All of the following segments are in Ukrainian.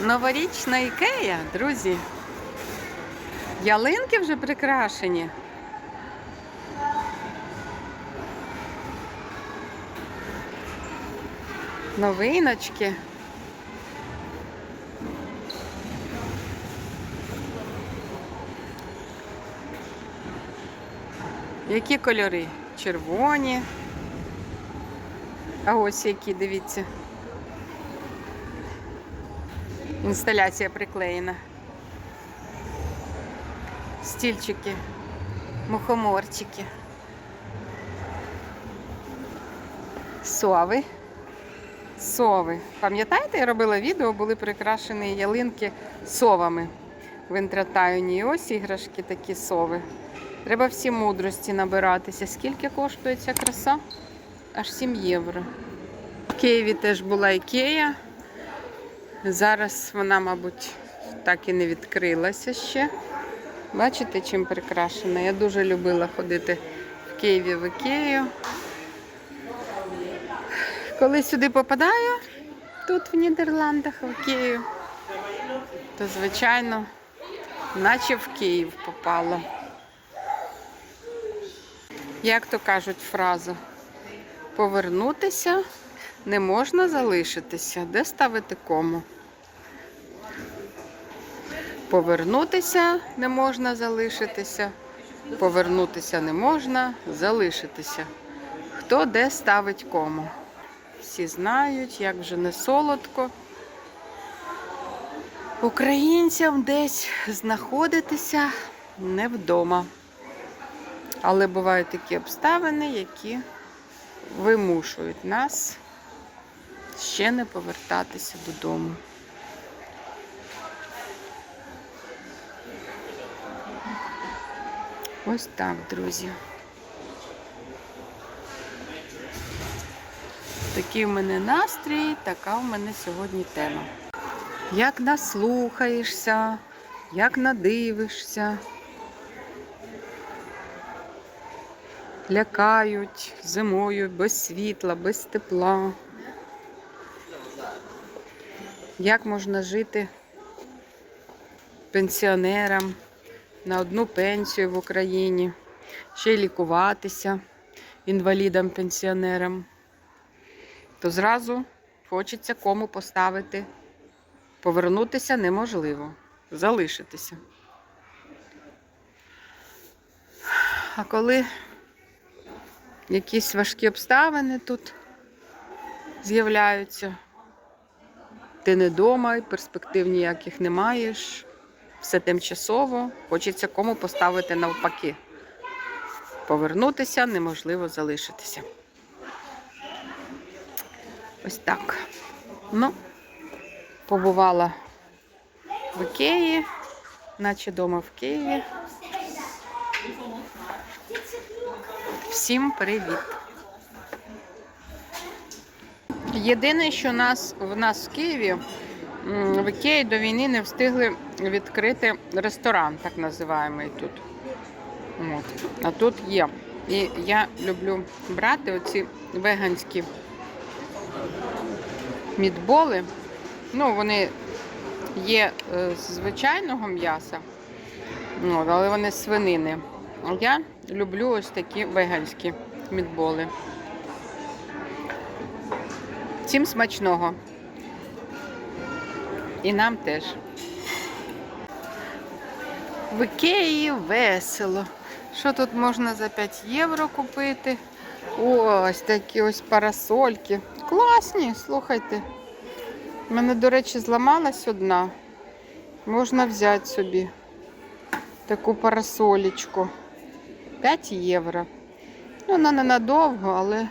Новорічна ікея, друзі. Ялинки вже прикрашені. Новиночки. Які кольори? Червоні. А ось які, дивіться. Інсталяція приклеєна. Стільчики, мухоморчики. Сови. Сови. Пам'ятаєте, я робила відео, були прикрашені ялинки совами в інтратайоні. І ось іграшки такі сови. Треба всі мудрості набиратися. Скільки коштує ця краса? Аж 7 євро. В Києві теж була ікея. Зараз вона, мабуть, так і не відкрилася ще. Бачите, чим прикрашена? Я дуже любила ходити в Києві в Ікею. Коли сюди попадаю, тут в Нідерландах, в Ікею, то, звичайно, наче в Київ попала. Як то кажуть фразу? Повернутися не можна залишитися. Де ставити кому? Повернутися не можна залишитися. Повернутися не можна залишитися. Хто де ставить кому? Всі знають, як вже не солодко. Українцям десь знаходитися не вдома. Але бувають такі обставини, які вимушують нас ще не повертатися додому. Ось так, друзі. Такий в мене настрій, така в мене сьогодні тема. Як наслухаєшся, як надивишся. Лякають зимою без світла, без тепла. Як можна жити пенсіонерам на одну пенсію в Україні, ще й лікуватися інвалідам-пенсіонерам, то зразу хочеться кому поставити. Повернутися неможливо, залишитися. А коли якісь важкі обставини тут з'являються, ти не вдома, перспектив ніяких не маєш, все тимчасово, хочеться кому поставити навпаки. Повернутися неможливо залишитися. Ось так. Ну, побувала в Ікеї, наче вдома в Києві. Всім привіт! Єдине, що нас, в нас в Києві в Ікеї до війни не встигли відкрити ресторан, так називаємо тут. От. А тут є. І я люблю брати оці веганські мідболи. Ну, вони є е, з звичайного м'яса, але вони з свинини. Я люблю ось такі веганські мідболи. Всім смачного. І нам теж. В Ікеї весело. Що тут можна за 5 євро купити? Ось такі ось парасольки. Класні, слухайте. У мене, до речі, зламалась одна. Можна взяти собі таку парасолечку. 5 євро. Ну, вона ненадовго, але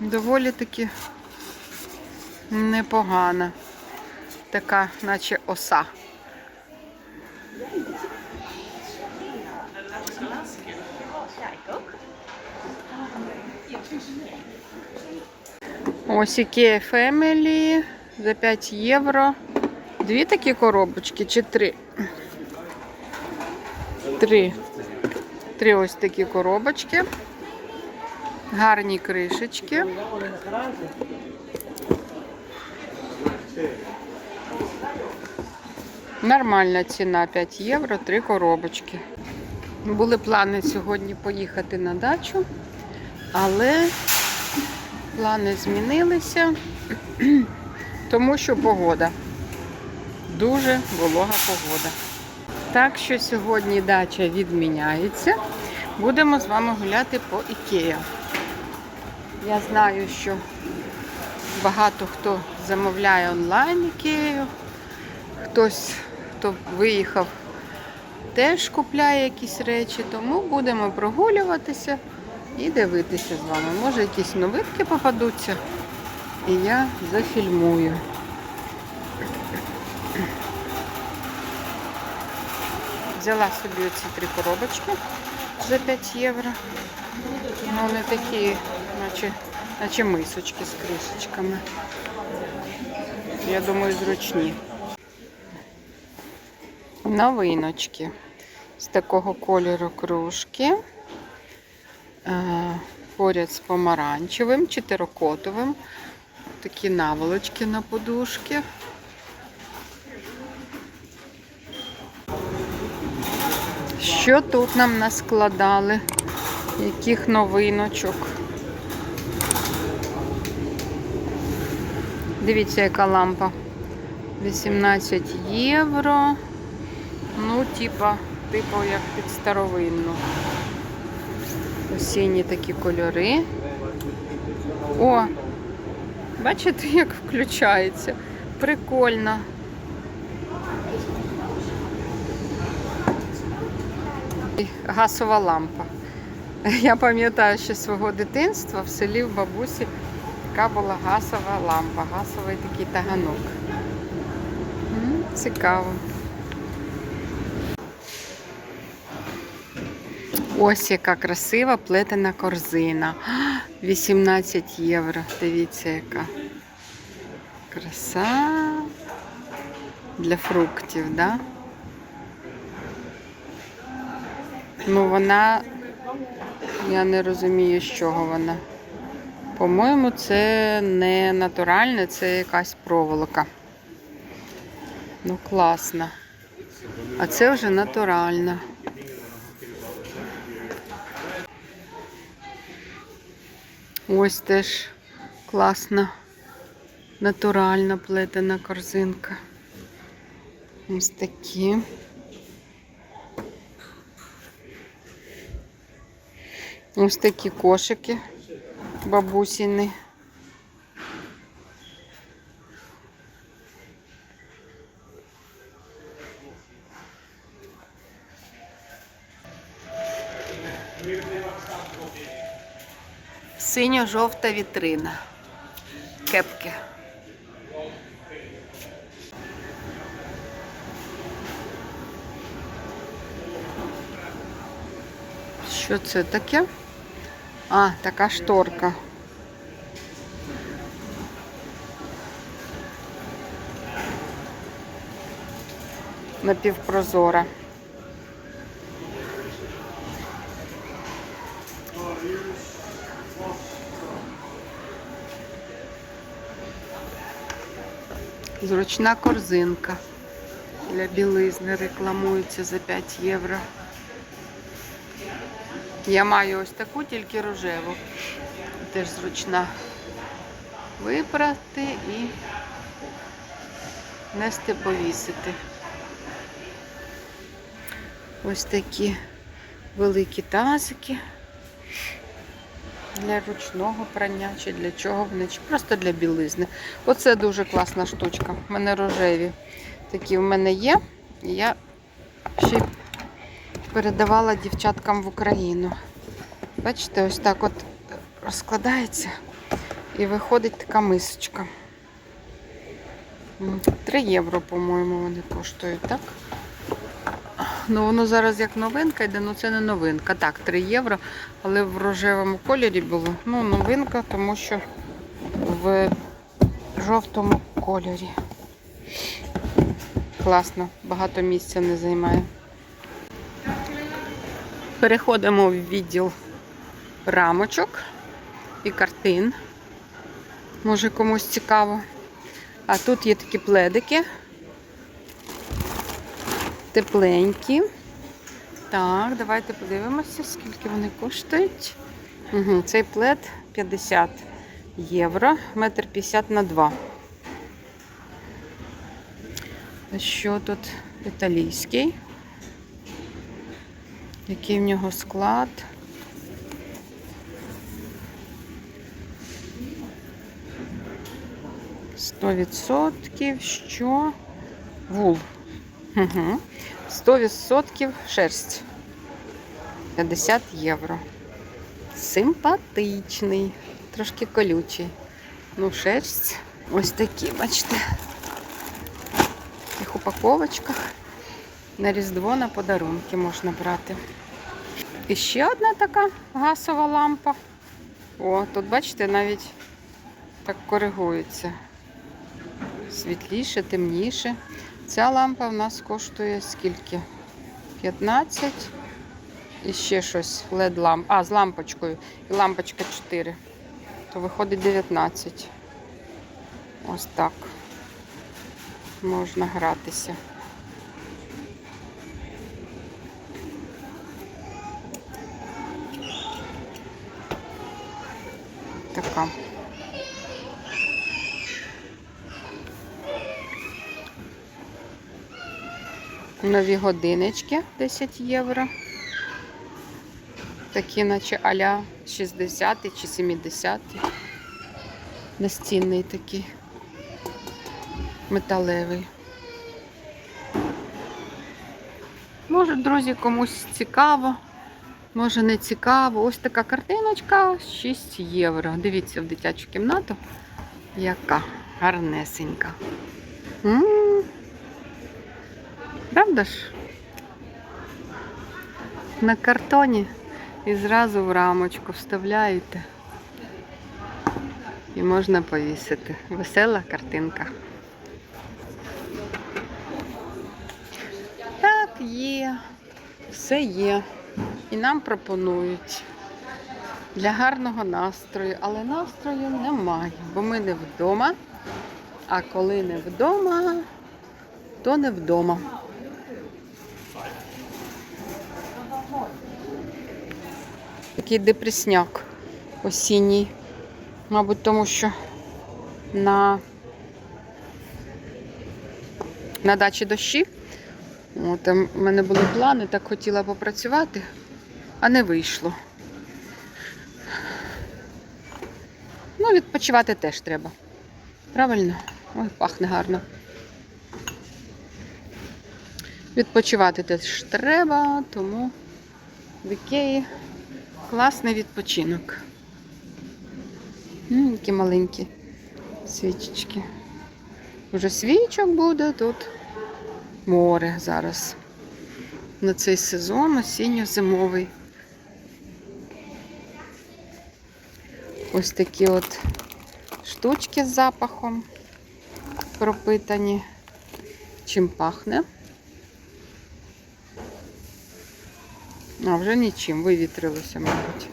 доволі таки непогана. Така, наче оса. Ось Ikea Family за 5 євро. Дві такі коробочки чи три? Три. Три ось такі коробочки. Гарні кришечки. Нормальна ціна 5 євро, 3 коробочки. Були плани сьогодні поїхати на дачу, але плани змінилися, тому що погода. Дуже волога погода. Так що сьогодні дача відміняється. Будемо з вами гуляти по Ікея. Я знаю, що багато хто замовляє онлайн Ікею. Хтось, хто виїхав, теж купляє якісь речі, тому будемо прогулюватися і дивитися з вами. Може, якісь новинки попадуться, і я зафільмую. Взяла собі оці три коробочки за 5 євро. Ну, вони такі, наче, наче мисочки з кришечками. Я думаю, зручні. Новиночки. З такого кольору кружки. Е, Поряд з помаранчевим, чи теракотовим. Такі наволочки на подушки. Що тут нам наскладали? Яких новиночок? Дивіться, яка лампа. 18 євро. Ну, типа, типу, як під старовинну. Осінні такі кольори. О! Бачите, як включається? Прикольно. Газова лампа. Я пам'ятаю ще свого дитинства в селі в бабусі така була газова лампа, газовий такий таганок. Цікаво. Ось яка красива плетена корзина. 18 євро. Дивіться, яка краса для фруктів, да? Ну, вона, я не розумію, з чого вона. По-моєму, це не натуральне, це якась проволока. Ну, класно. А це вже натуральна. Ось теж класна, натуральна плетена корзинка. Ось такі. Ось такі кошики бабусіни. Синьо-жовта вітрина. Кепки. Що це таке? А, така шторка. Напівпрозора. Зручна корзинка для білизни рекламується за 5 євро. Я маю ось таку, тільки рожеву. Теж зручна випрати і нести повісити. Ось такі великі тазики для ручного прання, чи для чого вони, чи просто для білизни. Оце дуже класна штучка. У мене рожеві такі в мене є. Я ще й передавала дівчаткам в Україну. Бачите, ось так от розкладається і виходить така мисочка. 3 євро, по-моєму, вони коштують, так? Ну, воно зараз як новинка йде, ну це не новинка. Так, 3 євро, але в рожевому кольорі було. Ну, новинка, тому що в жовтому кольорі. Класно, багато місця не займає. Переходимо в відділ рамочок і картин. Може комусь цікаво. А тут є такі пледики. Тепленькі. Так, давайте подивимося, скільки вони коштують. Угу, цей плед 50 євро, метр 50 на 2. Що тут італійський? Який в нього склад? Сто відсотків, що вул. Угу. 100% шерсть. 50 євро. Симпатичний, трошки колючий. Ну, шерсть. Ось такі, бачите. В їх упаковочках. На Різдво на подарунки можна брати. І ще одна така газова лампа. О, тут, бачите, навіть так коригується. Світліше, темніше. Ця лампа в нас коштує скільки? 15. І ще щось led ламп. А, з лампочкою. І лампочка 4. То виходить 19. Ось так. Можна гратися. Нові годиночки 10 євро. Такі, наче аля 60 чи 70. Настінний такий. Металевий. Може, друзі, комусь цікаво, може не цікаво. Ось така картиночка 6 євро. Дивіться в дитячу кімнату. Яка гарнесенька. М, Правда ж? На картоні і зразу в рамочку вставляєте. І можна повісити. Весела картинка. Так, є. Все є. І нам пропонують для гарного настрою, але настрою немає, бо ми не вдома. А коли не вдома, то не вдома. Такий депресняк осінній. Мабуть, тому що на, на дачі дощі. От, в мене були плани, так хотіла попрацювати, а не вийшло. Ну, відпочивати теж треба. Правильно? Ой, пахне гарно. Відпочивати теж треба, тому в Ікеї класний відпочинок. М, які маленькі свічечки. Вже свічок буде тут море зараз. На цей сезон осінньо-зимовий. Ось такі от штучки з запахом пропитані. Чим пахне? А, вже нічим, вивітрилося, мабуть.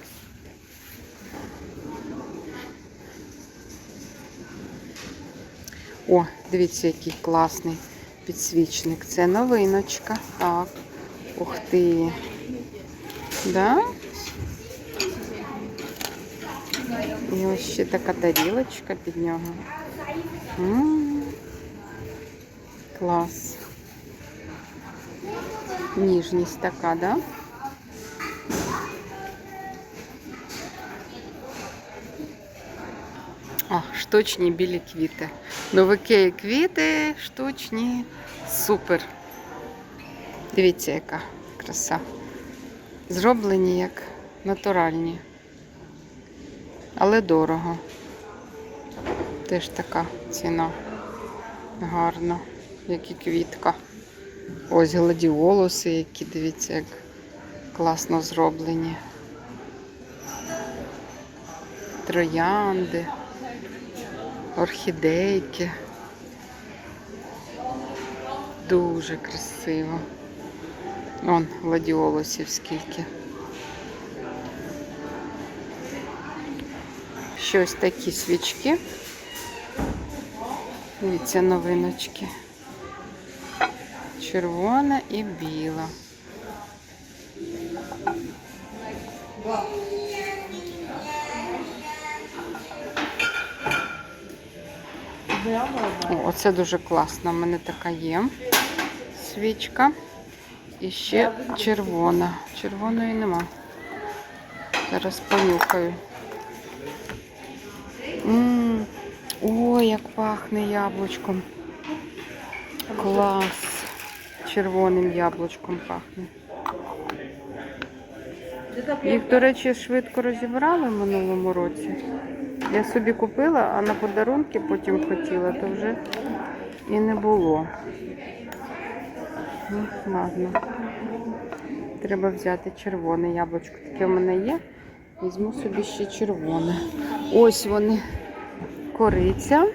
О, дивіться, який класний підсвічник. Це новиночка. Так. Ух ти. Да? І ось ще така тарілочка під нього. М, Клас. Ніжність така, да? Штучні білі квіти. Новики квіти штучні. Супер. Дивіться, яка краса. Зроблені як натуральні. Але дорого. Теж така ціна. Гарна, як і квітка. Ось гладіолуси, які, дивіться, як класно зроблені. Троянди, орхідейки. Дуже красиво. Вон гладіолусів скільки. Щось такі свічки. Дивіться новиночки. Червона і біла. О, оце дуже класно. У мене така є свічка. І ще червона. Червоної нема. Зараз понюхаю. Ой, як пахне яблучком. Клас. Червоним яблучком пахне. Їх, до речі, швидко розібрали в минулому році. Я собі купила, а на подарунки потім хотіла, то вже і не було. Ну, ладно. Треба взяти червоне яблучко. Таке в мене є. Візьму собі ще червоне. Ось вони. Кориця.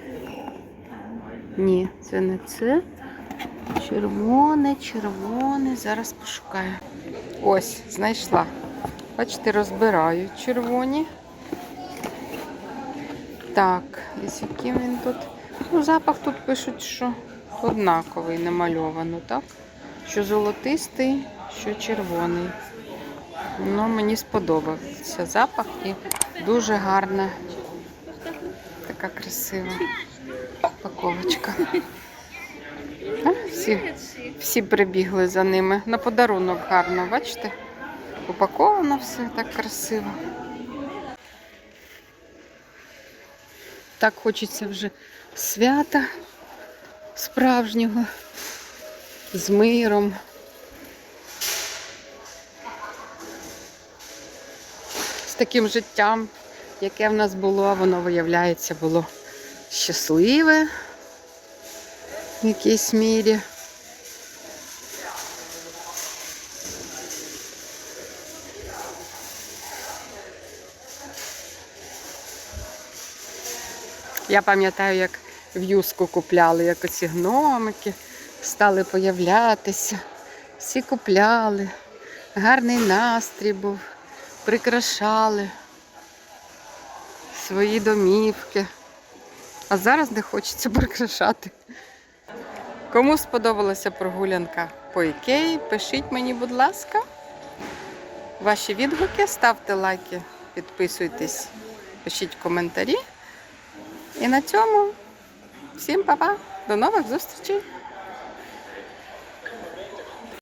Ні, це не це. Червоне, червоне. Зараз пошукаю. Ось, знайшла. Бачите, розбираю червоні. Так, і з яким він тут. Ну, запах тут пишуть, що однаковий намальовано, так? Що золотистий, що червоний. Ну, мені сподобався запах і дуже гарна, така красива упаковочка. Всі, всі прибігли за ними. На подарунок гарно, бачите? Упаковано все так красиво. Так хочеться вже свята справжнього з миром. З таким життям, яке в нас було, воно, виявляється, було щасливе в якійсь мірі. Я пам'ятаю, як в юску купляли, як оці гномики стали появлятися. Всі купляли. Гарний настрій був, прикрашали свої домівки. А зараз не хочеться прикрашати. Кому сподобалася прогулянка по Ікеї, пишіть мені, будь ласка, ваші відгуки, ставте лайки, підписуйтесь, пишіть коментарі. І на цьому всім па-па, до нових зустрічей!